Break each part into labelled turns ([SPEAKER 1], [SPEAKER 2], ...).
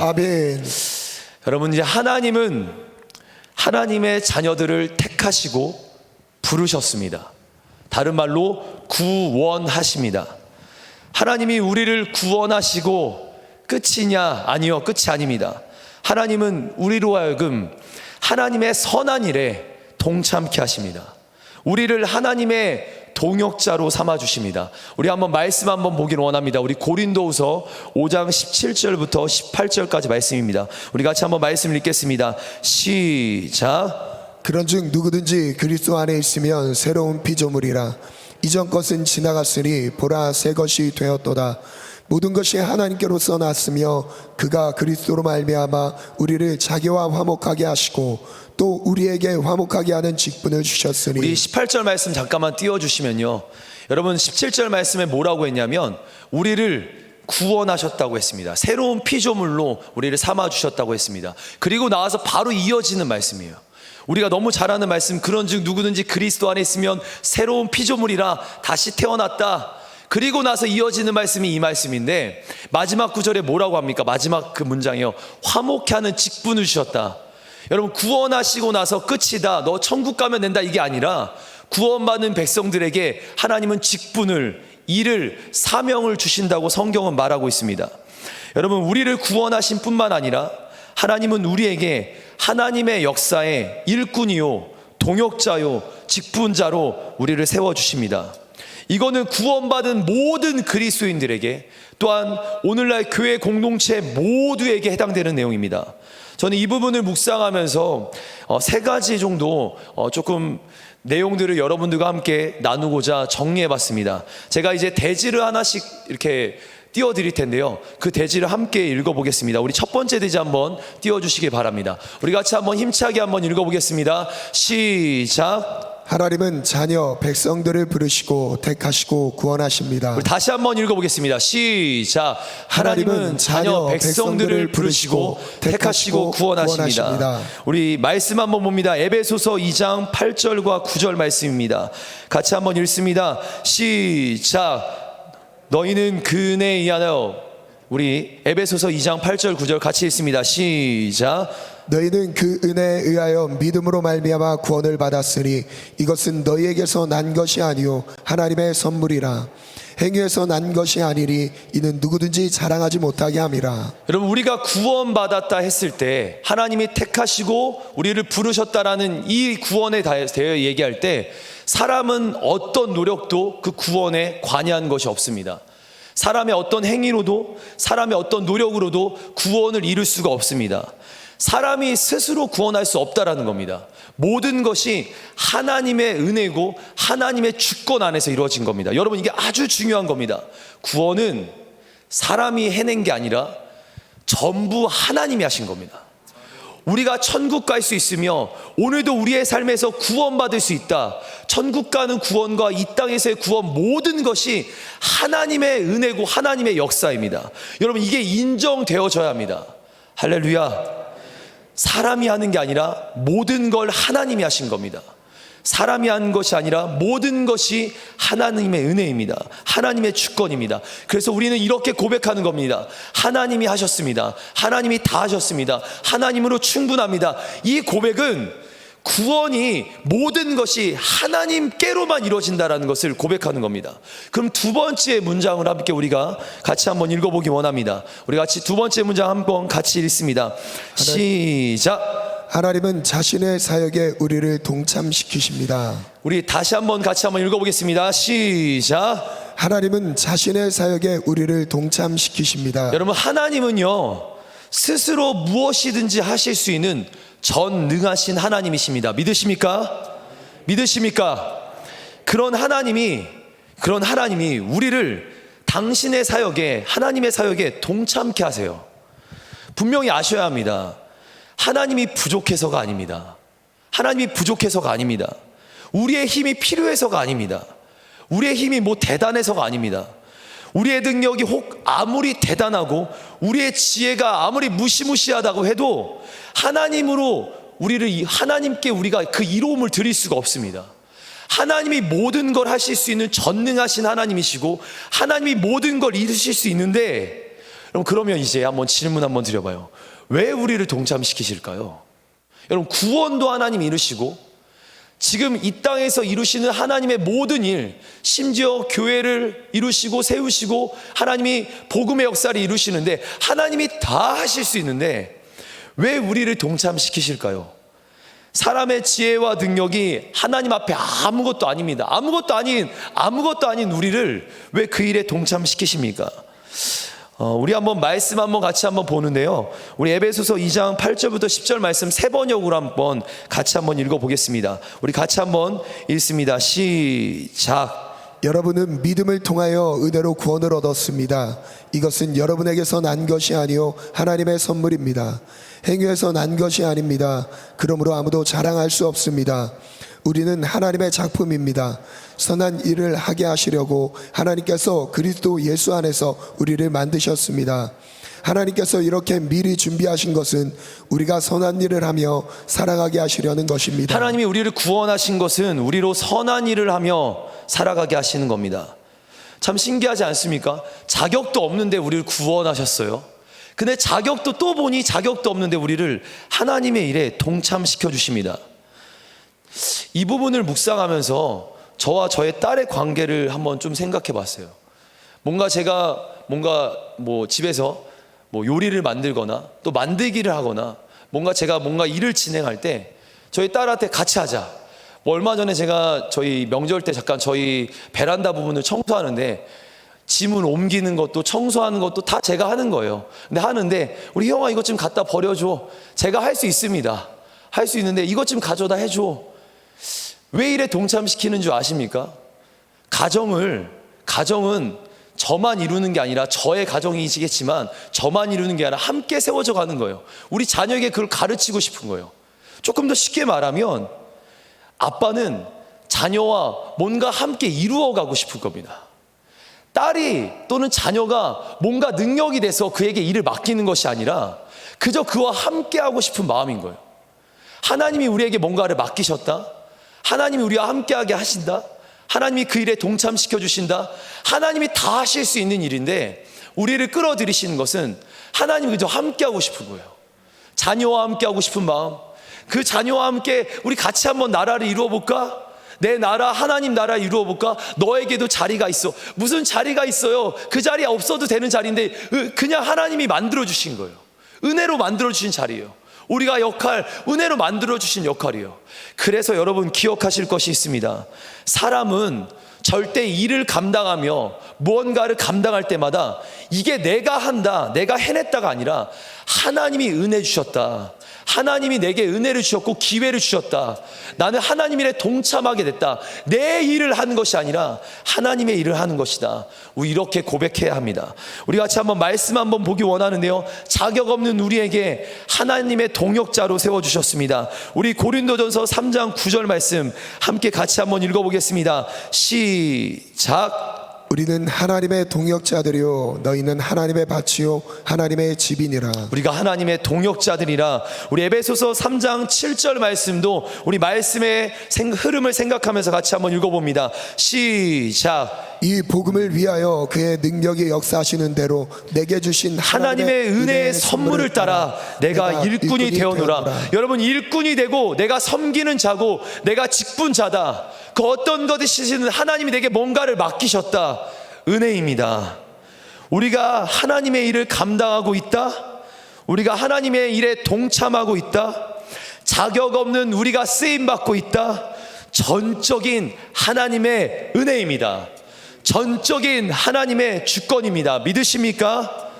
[SPEAKER 1] 아멘.
[SPEAKER 2] 여러분 이제 하나님은 하나님의 자녀들을 택하시고 부르셨습니다. 다른 말로 구원하십니다. 하나님이 우리를 구원하시고 끝이냐? 아니요, 끝이 아닙니다. 하나님은 우리로 하여금 하나님의 선한 일에 동참케 하십니다. 우리를 하나님의 동역자로 삼아 주십니다. 우리 한번 말씀 한번 보기를 원합니다. 우리 고린도후서 5장 17절부터 18절까지 말씀입니다. 우리 같이 한번 말씀 읽겠습니다. 시작.
[SPEAKER 1] 그런즉 누구든지 그리스도 안에 있으면 새로운 피조물이라 이전 것은 지나갔으니 보라 새 것이 되었도다 모든 것이 하나님께로서 났으며 그가 그리스도로 말미암아 우리를 자기와 화목하게 하시고 또 우리에게 화목하게 하는 직분을 주셨으니
[SPEAKER 2] 우리 18절 말씀 잠깐만 띄워 주시면요. 여러분 17절 말씀에 뭐라고 했냐면 우리를 구원하셨다고 했습니다. 새로운 피조물로 우리를 삼아 주셨다고 했습니다. 그리고 나와서 바로 이어지는 말씀이에요. 우리가 너무 잘 아는 말씀 그런즉 누구든지 그리스도 안에 있으면 새로운 피조물이라 다시 태어났다. 그리고 나서 이어지는 말씀이 이 말씀인데 마지막 구절에 뭐라고 합니까? 마지막 그 문장이요. 화목케 하는 직분을 주셨다. 여러분 구원하시고 나서 끝이다. 너 천국 가면 된다 이게 아니라 구원받는 백성들에게 하나님은 직분을 일을 사명을 주신다고 성경은 말하고 있습니다. 여러분 우리를 구원하신 뿐만 아니라 하나님은 우리에게 하나님의 역사의 일꾼이요 동역자요 직분자로 우리를 세워 주십니다. 이거는 구원받은 모든 그리스도인들에게 또한 오늘날 교회 공동체 모두에게 해당되는 내용입니다. 저는 이 부분을 묵상하면서 어, 세 가지 정도 어, 조금 내용들을 여러분들과 함께 나누고자 정리해 봤습니다. 제가 이제 대지를 하나씩 이렇게 띄워 드릴 텐데요. 그 대지를 함께 읽어 보겠습니다. 우리 첫 번째 대지 한번 띄워 주시기 바랍니다. 우리 같이 한번 힘차게 한번 읽어 보겠습니다. 시작.
[SPEAKER 1] 하나님은 자녀 백성들을 부르시고 택하시고 구원하십니다
[SPEAKER 2] 우리 다시 한번 읽어보겠습니다. 시작. 하나님은 자녀 백성들을 부르시고 택하시고 구원하십니다.
[SPEAKER 1] 구원하십니다.
[SPEAKER 2] 우리 말씀 한번 봅니다. 에베소서 2장 8절과 9절 말씀입니다. 같이 한번 읽습니다. 시작. 너희는 그은혜에 의하여 우리 에베소서 2장 8절 9절 같이 읽습니다. 시작.
[SPEAKER 1] 너희는 그 은혜에 의하여 믿음으로 말미암아 구원을 받았으니 이것은 너희에게서 난 것이 아니요 하나님의 선물이라 행위에서 난 것이 아니니 이는 누구든지 자랑하지 못하게 함이라
[SPEAKER 2] 여러분 우리가 구원받았다 했을 때 하나님이 택하시고 우리를 부르셨다라는 이 구원에 대해 얘기할 때 사람은 어떤 노력도 그 구원에 관여한 것이 없습니다. 사람의 어떤 행위로도 사람의 어떤 노력으로도 구원을 이룰 수가 없습니다. 사람이 스스로 구원할 수 없다라는 겁니다. 모든 것이 하나님의 은혜고 하나님의 주권 안에서 이루어진 겁니다. 여러분 이게 아주 중요한 겁니다. 구원은 사람이 해낸 게 아니라 전부 하나님이 하신 겁니다. 우리가 천국 갈 수 있으며 오늘도 우리의 삶에서 구원받을 수 있다. 천국 가는 구원과 이 땅에서의 구원 모든 것이 하나님의 은혜고 하나님의 역사입니다. 여러분 이게 인정되어져야 합니다. 할렐루야. 사람이 하는 게 아니라 모든 걸 하나님이 하신 겁니다. 사람이 한 것이 아니라 모든 것이 하나님의 은혜입니다. 하나님의 주권입니다. 그래서 우리는 이렇게 고백하는 겁니다. 하나님이 하셨습니다. 하나님이 다 하셨습니다. 하나님으로 충분합니다. 이 고백은 구원이 모든 것이 하나님께로만 이루어진다라는 것을 고백하는 겁니다. 그럼 두 번째 문장을 함께 우리가 같이 한번 읽어보기 원합니다. 우리 같이 두 번째 문장 한번 같이 읽습니다. 시작.
[SPEAKER 1] 하나님은 자신의 사역에 우리를 동참시키십니다
[SPEAKER 2] 우리 다시 한번 같이 한번 읽어보겠습니다. 시작.
[SPEAKER 1] 하나님은 자신의 사역에 우리를 동참시키십니다
[SPEAKER 2] 여러분 하나님은요 스스로 무엇이든지 하실 수 있는 전능하신 하나님이십니다. 믿으십니까? 믿으십니까? 그런 하나님이 그런 하나님이 우리를 당신의 사역에 하나님의 사역에 동참케 하세요. 분명히 아셔야 합니다. 하나님이 부족해서가 아닙니다. 하나님이 부족해서가 아닙니다. 우리의 힘이 필요해서가 아닙니다. 우리의 힘이 뭐 대단해서가 아닙니다. 우리의 능력이 혹 아무리 대단하고 우리의 지혜가 아무리 무시무시하다고 해도 하나님으로 우리를 이- 하나님께 우리가 그 이로움을 드릴 수가 없습니다. 하나님이 모든 걸 하실 수 있는 전능하신 하나님이시고 하나님이 모든 걸 이루실 수 있는데 그럼 그러면 이제 한번 질문 한번 드려봐요. 왜 우리를 동참시키실까요? 여러분 구원도 하나님 이루시고 지금 이 땅에서 이루시는 하나님의 모든 일, 심지어 교회를 이루시고 세우시고 하나님이 복음의 역사를 이루시는데 하나님이 다 하실 수 있는데 왜 우리를 동참시키실까요? 사람의 지혜와 능력이 하나님 앞에 아무것도 아닙니다. 아무것도 아닌 아무것도 아닌 우리를 왜 그 일에 동참시키십니까? 어, 우리 한번 말씀 한번 같이 한번 보는데요. 우리 에베소서 2장 8절부터 10절 말씀 세 번역으로 한번 같이 한번 읽어 보겠습니다. 우리 같이 한번 읽습니다. 시작.
[SPEAKER 1] 여러분은 믿음을 통하여 은혜로 구원을 얻었습니다. 이것은 여러분에게서 난 것이 아니요 하나님의 선물입니다. 행위에서 난 것이 아닙니다. 그러므로 아무도 자랑할 수 없습니다. 우리는 하나님의 작품입니다. 선한 일을 하게 하시려고 하나님께서 그리스도 예수 안에서 우리를 만드셨습니다. 하나님께서 이렇게 미리 준비하신 것은 우리가 선한 일을 하며 살아가게 하시려는 것입니다.
[SPEAKER 2] 하나님이 우리를 구원하신 것은 우리로 선한 일을 하며 살아가게 하시는 겁니다. 참 신기하지 않습니까? 자격도 없는데 우리를 구원하셨어요. 근데 자격도 또 보니 자격도 없는데 우리를 하나님의 일에 동참시켜 주십니다. 이 부분을 묵상하면서 저와 저의 딸의 관계를 한번 좀 생각해 봤어요. 뭔가 제가 뭔가 뭐 집에서 뭐 요리를 만들거나 또 만들기를 하거나 뭔가 제가 뭔가 일을 진행할 때 저희 딸한테 같이 하자. 뭐 얼마 전에 제가 저희 명절 때 잠깐 저희 베란다 부분을 청소하는데 짐을 옮기는 것도 청소하는 것도 다 제가 하는 거예요. 근데 하는데 우리 형아 이것 좀 갖다 버려줘. 제가 할 수 있습니다. 할 수 있는데 이것 좀 가져다 해줘. 왜 이래 동참시키는 줄 아십니까? 가정을, 가정은 저만 이루는 게 아니라 저의 가정이시겠지만 저만 이루는 게 아니라 함께 세워져 가는 거예요. 우리 자녀에게 그걸 가르치고 싶은 거예요. 조금 더 쉽게 말하면 아빠는 자녀와 뭔가 함께 이루어 가고 싶을 겁니다. 딸이 또는 자녀가 뭔가 능력이 돼서 그에게 일을 맡기는 것이 아니라 그저 그와 함께 하고 싶은 마음인 거예요. 하나님이 우리에게 뭔가를 맡기셨다. 하나님이 우리와 함께하게 하신다. 하나님이 그 일에 동참시켜 주신다. 하나님이 다 하실 수 있는 일인데 우리를 끌어들이시는 것은 하나님이 그저 함께하고 싶은 거예요. 자녀와 함께하고 싶은 마음. 그 자녀와 함께 우리 같이 한번 나라를 이루어 볼까? 내 나라 하나님 나라 이루어 볼까? 너에게도 자리가 있어. 무슨 자리가 있어요? 그 자리 없어도 되는 자리인데 으, 그냥 하나님이 만들어 주신 거예요. 은혜로 만들어 주신 자리예요. 우리가 역할 은혜로 만들어 주신 역할이에요. 그래서 여러분 기억하실 것이 있습니다. 사람은 절대 일을 감당하며 무언가를 감당할 때마다 이게 내가 한다, 내가 해냈다가 아니라 하나님이 은혜 주셨다. 하나님이 내게 은혜를 주셨고 기회를 주셨다. 나는 하나님 일에 동참하게 됐다. 내 일을 하는 것이 아니라 하나님의 일을 하는 것이다. 우리 이렇게 고백해야 합니다. 우리 같이 한번 말씀 한번 보기 원하는데요. 자격 없는 우리에게 하나님의 동역자로 세워 주셨습니다. 우리 고린도전서 3장 9절 말씀 함께 같이 한번 읽어 보겠습니다. 시작.
[SPEAKER 1] 우리는 하나님의 동역자들이요 너희는 하나님의 밭이요 하나님의 집이니라.
[SPEAKER 2] 우리가 하나님의 동역자들이라 우리 에베소서 3장 7절 말씀도 우리 말씀의 생- 흐름을 생각하면서 같이 한번 읽어봅니다. 시작.
[SPEAKER 1] 이 복음을 위하여 그의 능력이 역사하시는 대로 내게 주신
[SPEAKER 2] 하나님의 은혜의 선물을 따라 내가 일꾼이 되어노라. 여러분 일꾼이 되고 내가 섬기는 자고 내가 직분자다. 그 어떤 것이시든 하나님이 내게 뭔가를 맡기셨다. 은혜입니다. 우리가 하나님의 일을 감당하고 있다. 우리가 하나님의 일에 동참하고 있다. 자격 없는 우리가 쓰임 받고 있다. 전적인 하나님의 은혜입니다. 전적인 하나님의 주권입니다. 믿으십니까?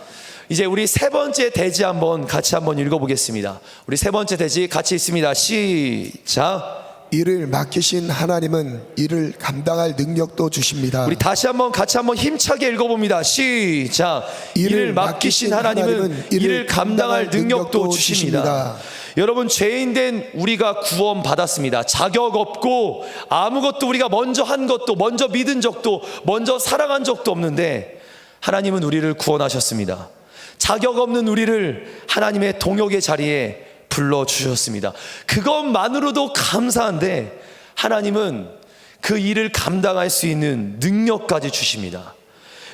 [SPEAKER 2] 이제 우리 세 번째 대지 한번 같이 한번 읽어보겠습니다. 우리 세 번째 대지 같이 있습니다. 시작.
[SPEAKER 1] 이를 맡기신 하나님은 이를 감당할 능력도 주십니다.
[SPEAKER 2] 우리 다시 한번 같이 한번 힘차게 읽어봅니다. 시작. 이를 맡기신 하나님은 이를 감당할 능력도 주십니다. 여러분 죄인 된 우리가 구원 받았습니다. 자격 없고 아무것도 우리가 먼저 한 것도 먼저 믿은 적도 먼저 사랑한 적도 없는데 하나님은 우리를 구원하셨습니다. 자격 없는 우리를 하나님의 동역의 자리에 불러 주셨습니다. 그것만으로도 감사한데 하나님은 그 일을 감당할 수 있는 능력까지 주십니다.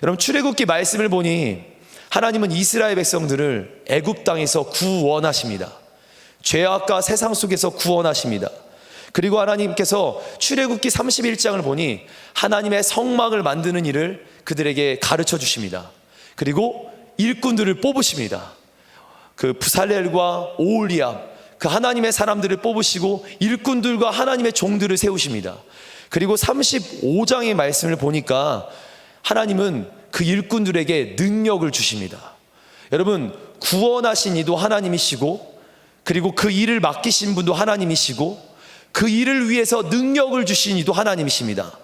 [SPEAKER 2] 여러분 출애굽기 말씀을 보니 하나님은 이스라엘 백성들을 애굽 땅에서 구원하십니다. 죄악과 세상 속에서 구원하십니다. 그리고 하나님께서 출애굽기 31장을 보니 하나님의 성막을 만드는 일을 그들에게 가르쳐 주십니다. 그리고 일꾼들을 뽑으십니다. 그 부살렐과 오올리압 그 하나님의 사람들을 뽑으시고 일꾼들과 하나님의 종들을 세우십니다. 그리고 35장의 말씀을 보니까 하나님은 그 일꾼들에게 능력을 주십니다. 여러분 구원하신 이도 하나님이시고 그리고 그 일을 맡기신 분도 하나님이시고 그 일을 위해서 능력을 주신 이도 하나님이십니다.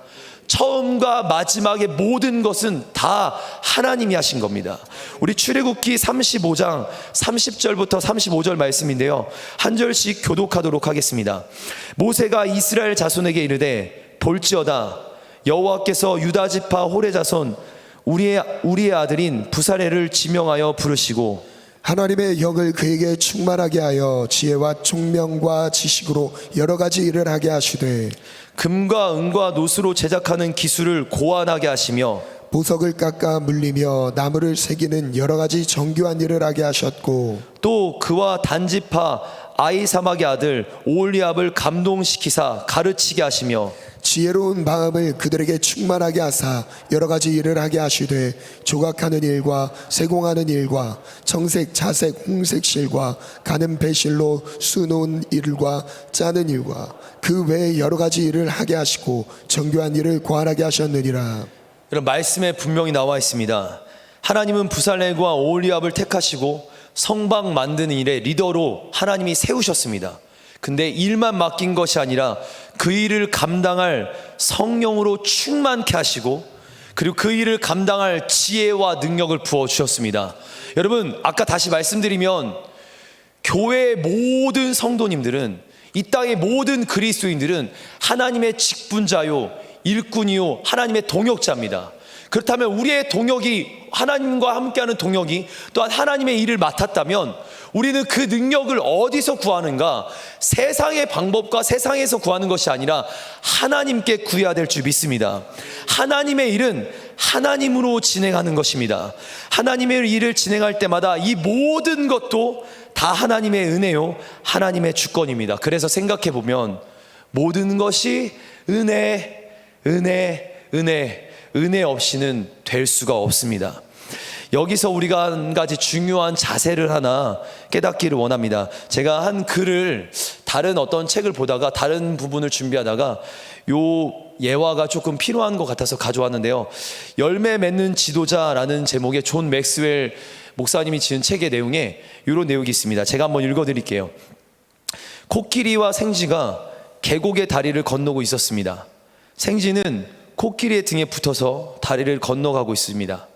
[SPEAKER 2] 처음과 마지막의 모든 것은 다 하나님이 하신 겁니다. 우리 출애굽기 35장 30절부터 35절 말씀인데요. 한 절씩 교독하도록 하겠습니다. 모세가 이스라엘 자손에게 이르되 볼지어다 여호와께서 유다 지파 호레 자손 우리의 우리의 아들인 부사레를 지명하여 부르시고
[SPEAKER 1] 하나님의 영을 그에게 충만하게 하여 지혜와 총명과 지식으로 여러 가지 일을 하게 하시되
[SPEAKER 2] 금과 은과 노수로 제작하는 기술을 고안하게 하시며
[SPEAKER 1] 보석을 깎아 물리며 나무를 새기는 여러 가지 정교한 일을 하게 하셨고
[SPEAKER 2] 또 그와 단지파 아이사막의 아들 오올리압을 감동시키사 가르치게 하시며
[SPEAKER 1] 지혜로운 마음을 그들에게 충만하게 하사 여러 가지 일을 하게 하시되 조각하는 일과 세공하는 일과 청색, 자색, 홍색 실과 가는 배실로 수놓은 일과 짜는 일과 그 외에 여러 가지 일을 하게 하시고 정교한 일을 고안하게 하셨느니라
[SPEAKER 2] 이런 말씀에 분명히 나와 있습니다. 하나님은 부살레과 오올리압을 택하시고 성방 만드는 일에 리더로 하나님이 세우셨습니다. 근데 일만 맡긴 것이 아니라 그 일을 감당할 성령으로 충만케 하시고 그리고 그 일을 감당할 지혜와 능력을 부어 주셨습니다. 여러분, 아까 다시 말씀드리면 교회의 모든 성도님들은 이 땅의 모든 그리스도인들은 하나님의 직분자요, 일꾼이요, 하나님의 동역자입니다. 그렇다면 우리의 동역이 하나님과 함께하는 동역이 또한 하나님의 일을 맡았다면 우리는 그 능력을 어디서 구하는가? 세상의 방법과 세상에서 구하는 것이 아니라 하나님께 구해야 될 줄 믿습니다. 하나님의 일은 하나님으로 진행하는 것입니다. 하나님의 일을 진행할 때마다 이 모든 것도 다 하나님의 은혜요, 하나님의 주권입니다. 그래서 생각해 보면 모든 것이 은혜, 은혜, 은혜, 은혜 없이는 될 수가 없습니다. 여기서 우리가 한 가지 중요한 자세를 하나 깨닫기를 원합니다. 제가 한 글을 다른 어떤 책을 보다가 다른 부분을 준비하다가 요 예화가 조금 필요한 것 같아서 가져왔는데요. 열매 맺는 지도자라는 제목의 존 맥스웰 목사님이 지은 책의 내용에 이런 내용이 있습니다. 제가 한번 읽어드릴게요. 코끼리와 생쥐가 계곡의 다리를 건너고 있었습니다. 생쥐는 코끼리의 등에 붙어서 다리를 건너가고 있습니다.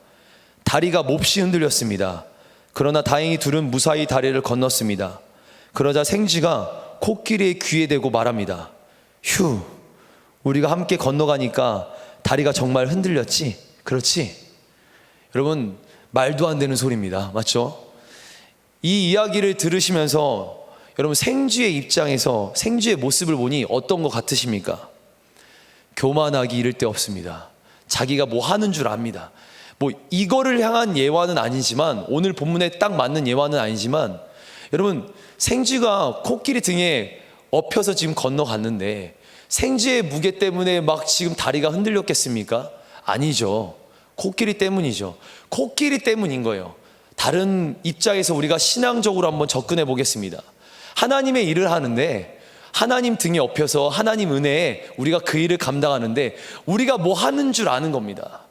[SPEAKER 2] 다리가 몹시 흔들렸습니다. 그러나 다행히 둘은 무사히 다리를 건넜습니다. 그러자 생쥐가 코끼리의 귀에 대고 말합니다. 휴, 우리가 함께 건너가니까 다리가 정말 흔들렸지? 그렇지? 여러분, 말도 안 되는 소리입니다. 맞죠? 이 이야기를 들으시면서 여러분 생쥐의 입장에서 생쥐의 모습을 보니 어떤 것 같으십니까? 교만하기 이를 데 없습니다. 자기가 뭐 하는 줄 압니다. 뭐 이거를 향한 예화는 아니지만 오늘 본문에 딱 맞는 예화는 아니지만 여러분 생쥐가 코끼리 등에 엎혀서 지금 건너갔는데 생쥐의 무게 때문에 막 지금 다리가 흔들렸겠습니까? 아니죠. 코끼리 때문이죠. 코끼리 때문인 거예요. 다른 입장에서 우리가 신앙적으로 한번 접근해 보겠습니다. 하나님의 일을 하는데 하나님 등에 엎여서 하나님 은혜에 우리가 그 일을 감당하는데 우리가 뭐 하는 줄 아는 겁니다.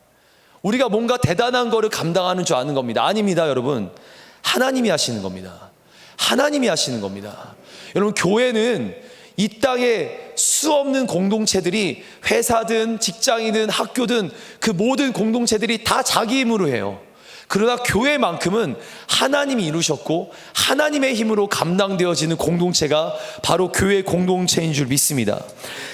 [SPEAKER 2] 우리가 뭔가 대단한 거를 감당하는 줄 아는 겁니다. 아닙니다, 여러분. 하나님이 하시는 겁니다. 하나님이 하시는 겁니다. 여러분, 교회는 이 땅에 수없는 공동체들이 회사든 직장이든 학교든 그 모든 공동체들이 다 자기 힘으로 해요. 그러나 교회만큼은 하나님이 이루셨고 하나님의 힘으로 감당되어지는 공동체가 바로 교회 공동체인 줄 믿습니다.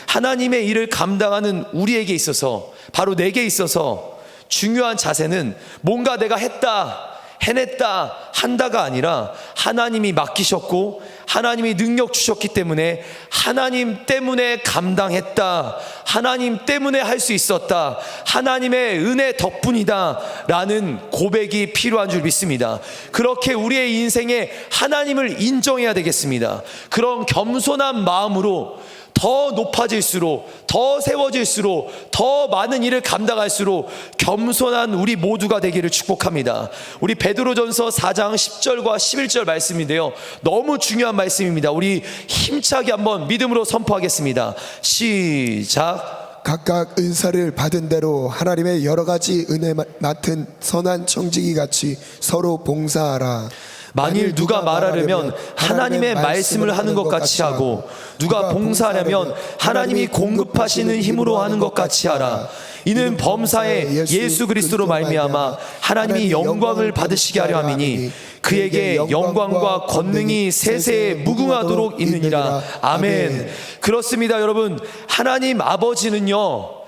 [SPEAKER 2] 하나님의 일을 감당하는 우리에게 있어서 바로 내게 있어서 중요한 자세는 뭔가 내가 했다, 해냈다 한다가 아니라 하나님이 맡기셨고 하나님이 능력 주셨기 때문에 하나님 때문에 감당했다. 하나님 때문에 할 수 있었다. 하나님의 은혜 덕분이다. 라는 고백이 필요한 줄 믿습니다. 그렇게 우리의 인생에 하나님을 인정해야 되겠습니다. 그런 겸손한 마음으로 더 높아질수록 더 세워질수록 더 많은 일을 감당할수록 겸손한 우리 모두가 되기를 축복합니다. 우리 베드로전서 4장 10절과 11절 말씀인데요. 너무 중요한 말씀입니다. 우리 힘차게 한번 믿음으로 선포하겠습니다. 시작.
[SPEAKER 1] 각각 은사를 받은 대로 하나님의 여러 가지 은혜 마- 맡은 선한 청지기 같이 서로 봉사하라.
[SPEAKER 2] 만일 누가 말하려면 하나님의 말씀을 하는 것 같이 하고 누가 봉사하려면 하나님이 공급하시는 힘으로 하는 것 같이 하라. 이는 범사에 예수 그리스도로 말미암아 하나님이 영광을 받으시게 하려 함이니 그에게 영광과 권능이 세세에 무궁하도록 있느니라. 아멘. 그렇습니다, 여러분. 하나님 아버지는요.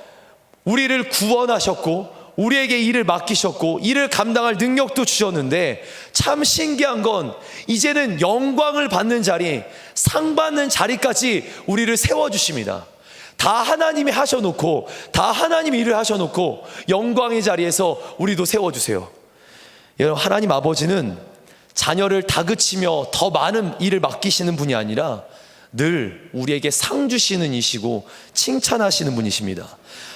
[SPEAKER 2] 우리를 구원하셨고 우리에게 일을 맡기셨고 일을 감당할 능력도 주셨는데 참 신기한 건 이제는 영광을 받는 자리, 상 받는 자리까지 우리를 세워 주십니다. 다 하나님이 하셔놓고 다 하나님이 일을 하셔놓고 영광의 자리에서 우리도 세워 주세요. 여러분 하나님 아버지는 자녀를 다그치며 더 많은 일을 맡기시는 분이 아니라 늘 우리에게 상 주시는 이시고 칭찬하시는 분이십니다.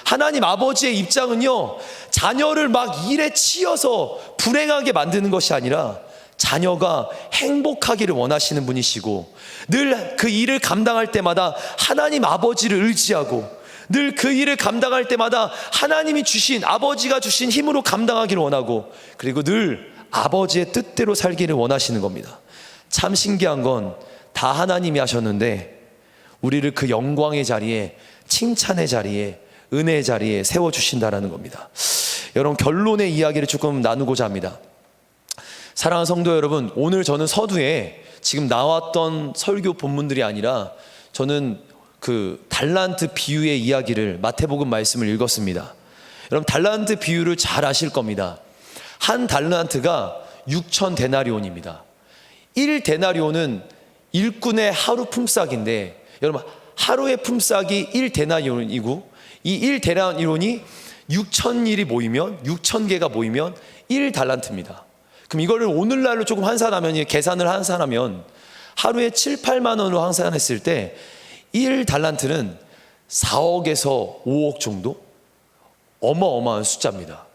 [SPEAKER 2] 하나님 아버지의 입장은요, 자녀를 막 일에 치여서 불행하게 만드는 것이 아니라 자녀가 행복하기를 원하시는 분이시고 늘 그 일을 감당할 때마다 하나님 아버지를 의지하고 늘 그 일을 감당할 때마다 하나님이 주신 아버지가 주신 힘으로 감당하기를 원하고 그리고 늘 아버지의 뜻대로 살기를 원하시는 겁니다. 참 신기한 건 다 하나님이 하셨는데 우리를 그 영광의 자리에 칭찬의 자리에 은혜의 자리에 세워 주신다라는 겁니다. 여러분 결론의 이야기를 조금 나누고자 합니다. 사랑하는 성도 여러분, 오늘 저는 서두에 지금 나왔던 설교 본문들이 아니라 저는 그 달란트 비유의 이야기를 마태복음 말씀을 읽었습니다. 여러분 달란트 비유를 잘 아실 겁니다. 한 달란트가 6천 데나리온입니다. 1 데나리온은 일꾼의 하루 품삯인데 여러분 하루의 품삯이 1 데나리온이고 이1 데나리온이 6천 일이 모이면 6천 개가 모이면 1 달란트입니다. 그럼 이거를 오늘날로 조금 환산하면 계산을 환산하면 하루에 7, 8만 원으로 환산했을 때 1 달란트는 4억에서 5억 정도 어마어마한 숫자입니다.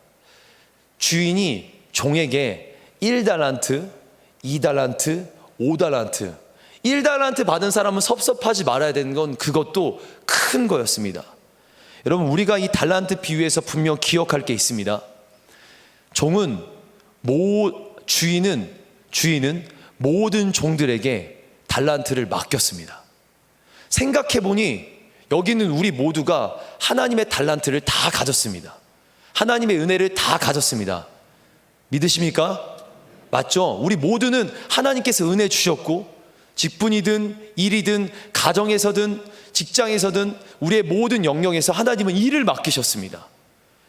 [SPEAKER 2] 주인이 종에게 1달란트, 2달란트, 5달란트 1달란트 받은 사람은 섭섭하지 말아야 되는 건 그것도 큰 거였습니다. 여러분 우리가 이 달란트 비유에서 분명 기억할 게 있습니다. 종은 모 주인은 주인은 모든 종들에게 달란트를 맡겼습니다. 생각해 보니 여기는 우리 모두가 하나님의 달란트를 다 가졌습니다. 하나님의 은혜를 다 가졌습니다. 믿으십니까? 맞죠? 우리 모두는 하나님께서 은혜 주셨고 직분이든 일이든 가정에서든 직장에서든 우리의 모든 영역에서 하나님은 일을 맡기셨습니다.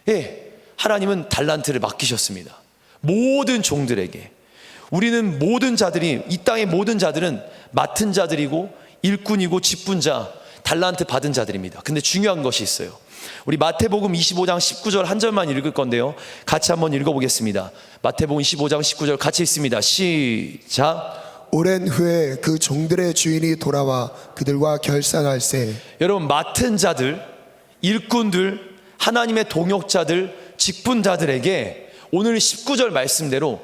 [SPEAKER 2] 예. 하나님은 달란트를 맡기셨습니다. 모든 종들에게. 우리는 모든 자들이 이 땅의 모든 자들은 맡은 자들이고 일꾼이고 직분자, 달란트 받은 자들입니다. 근데 중요한 것이 있어요. 우리 마태복음 25장 19절 한 절만 읽을 건데요. 같이 한번 읽어보겠습니다. 마태복음 25장 19절 같이 읽습니다. 시작.
[SPEAKER 1] 오랜 후에 그 종들의 주인이 돌아와 그들과 결산할세.
[SPEAKER 2] 여러분 맡은 자들, 일꾼들, 하나님의 동역자들, 직분자들에게 오늘 19절 말씀대로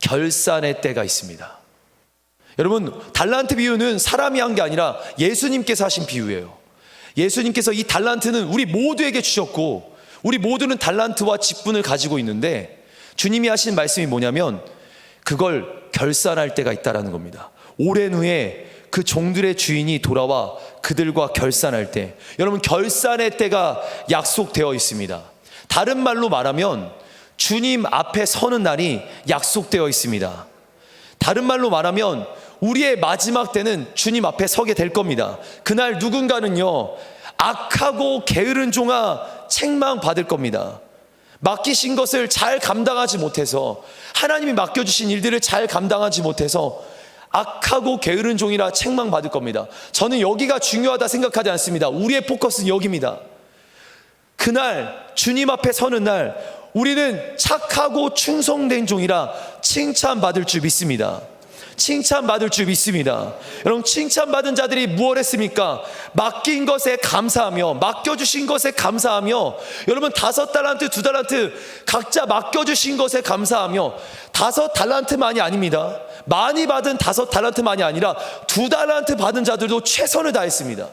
[SPEAKER 2] 결산의 때가 있습니다. 여러분 달란트 비유는 사람이 한 게 아니라 예수님께서 하신 비유예요. 예수님께서 이 달란트는 우리 모두에게 주셨고 우리 모두는 달란트와 직분을 가지고 있는데 주님이 하신 말씀이 뭐냐면 그걸 결산할 때가 있다라는 겁니다. 오랜 후에 그 종들의 주인이 돌아와 그들과 결산할 때 여러분 결산의 때가 약속되어 있습니다. 다른 말로 말하면 주님 앞에 서는 날이 약속되어 있습니다. 다른 말로 말하면 우리의 마지막 때는 주님 앞에 서게 될 겁니다. 그날 누군가는요, 악하고 게으른 종아 책망 받을 겁니다. 맡기신 것을 잘 감당하지 못해서 하나님이 맡겨주신 일들을 잘 감당하지 못해서 악하고 게으른 종이라 책망받을 겁니다. 저는 여기가 중요하다 생각하지 않습니다. 우리의 포커스는 여기입니다. 그날 주님 앞에 서는 날 우리는 착하고 충성된 종이라 칭찬받을 줄 믿습니다. 칭찬받을 줄 믿습니다. 여러분 칭찬받은 자들이 무엇 했습니까? 맡긴 것에 감사하며 맡겨주신 것에 감사하며 여러분 다섯 달란트 두 달란트 각자 맡겨주신 것에 감사하며 다섯 달란트만이 아닙니다. 많이 받은 다섯 달란트만이 아니라 두 달란트 받은 자들도 최선을 다했습니다.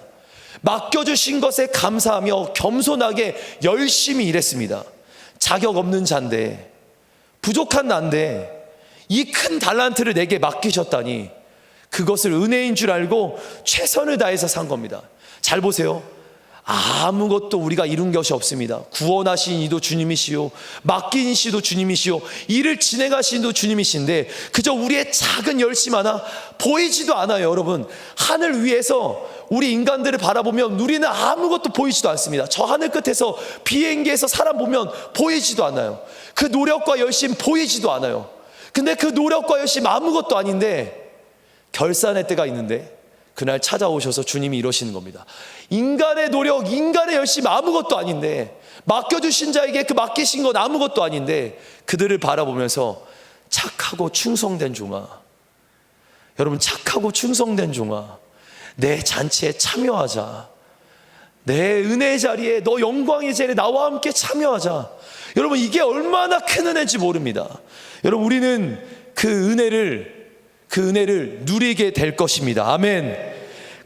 [SPEAKER 2] 맡겨주신 것에 감사하며 겸손하게 열심히 일했습니다. 자격 없는 자인데, 부족한 난데, 이 큰 달란트를 내게 맡기셨다니, 그것을 은혜인 줄 알고 최선을 다해서 산 겁니다. 잘 보세요. 아무것도 우리가 이룬 것이 없습니다. 구원하신 이도 주님이시요. 맡긴 이시도 주님이시요. 일을 진행하신 이도 주님이신데, 그저 우리의 작은 열심 하나 보이지도 않아요, 여러분. 하늘 위에서 우리 인간들을 바라보면 우리는 아무것도 보이지도 않습니다. 저 하늘 끝에서 비행기에서 사람 보면 보이지도 않아요. 그 노력과 열심 보이지도 않아요. 근데 그 노력과 열심 아무것도 아닌데 결산의 때가 있는데 그날 찾아오셔서 주님이 이러시는 겁니다. 인간의 노력, 인간의 열심 아무것도 아닌데 맡겨주신 자에게 그 맡기신 건 아무것도 아닌데 그들을 바라보면서 착하고 충성된 종아. 여러분 착하고 충성된 종아. 내 잔치에 참여하자. 내 은혜의 자리에 너 영광의 자리에 나와 함께 참여하자. 여러분 이게 얼마나 큰 은혜인지 모릅니다 여러분 우리는 그 은혜를 그 은혜를 누리게 될 것입니다 아멘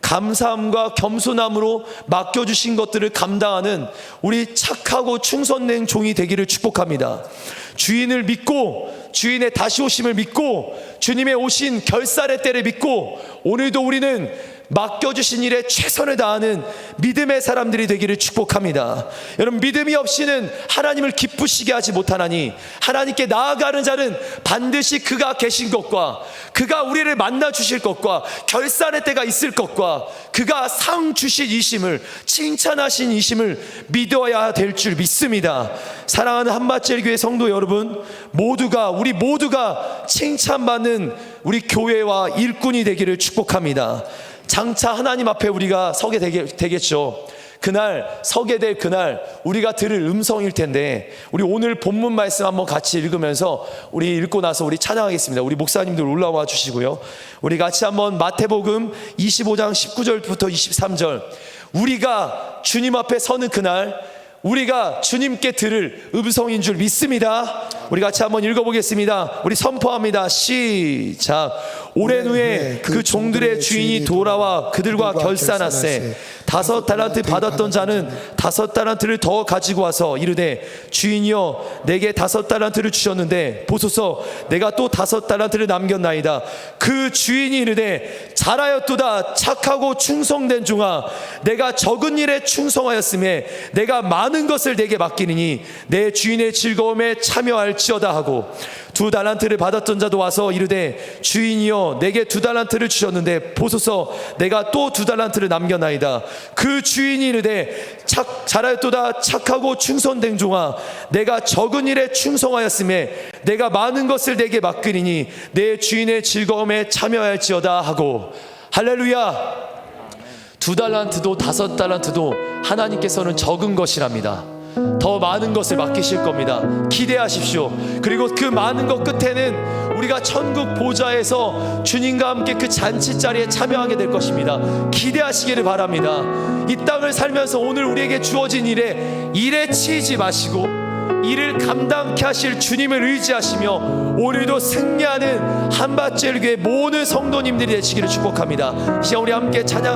[SPEAKER 2] 감사함과 겸손함으로 맡겨주신 것들을 감당하는 우리 착하고 충성된 종이 되기를 축복합니다. 주인을 믿고 주인의 다시 오심을 믿고 주님의 오신 결산의 때를 믿고 오늘도 우리는 맡겨주신 일에 최선을 다하는 믿음의 사람들이 되기를 축복합니다. 여러분 믿음이 없이는 하나님을 기쁘시게 하지 못하나니 하나님께 나아가는 자는 반드시 그가 계신 것과 그가 우리를 만나 주실 것과 결산의 때가 있을 것과 그가 상 주실 이심을 칭찬하신 이심을 믿어야 될 줄 믿습니다. 사랑하는 한마엘 교회 성도 여러분 모두가 우리 모두가 칭찬받는 우리 교회와 일꾼이 되기를 축복합니다. 장차 하나님 앞에 우리가 서게 되겠, 죠 그날 서게 될 그날 우리가 들을 음성일 텐데 우리 오늘 본문 말씀 한번 같이 읽으면서 우리 읽고 나서 우리 찬양하겠습니다. 우리 목사님들 올라와 주시고요. 우리 같이 한번 마태복음 25장 19절부터 23절 우리가 주님 앞에 서는 그날 우리가 주님께 들을 음성인 줄 믿습니다. 우리 같이 한번 읽어보겠습니다. 우리 선포합니다. 시작. 오랜 후에 그 종들의 주인이 돌아와 그들과 결산하세 다섯 달란트 받았던 자는 다섯 달란트를 더 가지고 와서 이르되 주인이여 내게 다섯 달란트를 주셨는데 보소서 내가 또 다섯 달란트를 남겼나이다. 그 주인이 이르되 잘하였도다. 착하고 충성된 종아 내가 적은 일에 충성하였음에 내가 많은 것을 내게 맡기느니 내 주인의 즐거움에 참여할지어다 하고 두 달란트를 받았던 자도 와서 이르되 주인이여 내게 두 달란트를 주셨는데 보소서 내가 또 두 달란트를 남겨나이다 그 주인이 이르되 착 잘하였도다 착하고 충성된 종아 내가 적은 일에 충성하였음에 내가 많은 것을 내게 맡기니 내 주인의 즐거움에 참여할지어다 하고 할렐루야 두 달란트도 다섯 달란트도 하나님께서는 적은 것이랍니다. 더 많은 것을 맡기실 겁니다. 기대하십시오. 그리고 그 많은 것 끝에는 우리가 천국 보좌에서 주님과 함께 그 잔치 자리에 참여하게 될 것입니다. 기대하시기를 바랍니다. 이 땅을 살면서 오늘 우리에게 주어진 일에 일에 치이지 마시고 이를 감당케 하실 주님을 의지하시며 오늘도 승리하는 한밭젤교의 모든 성도님들이 되시기를 축복합니다. 이 시간 우리 함께 찬양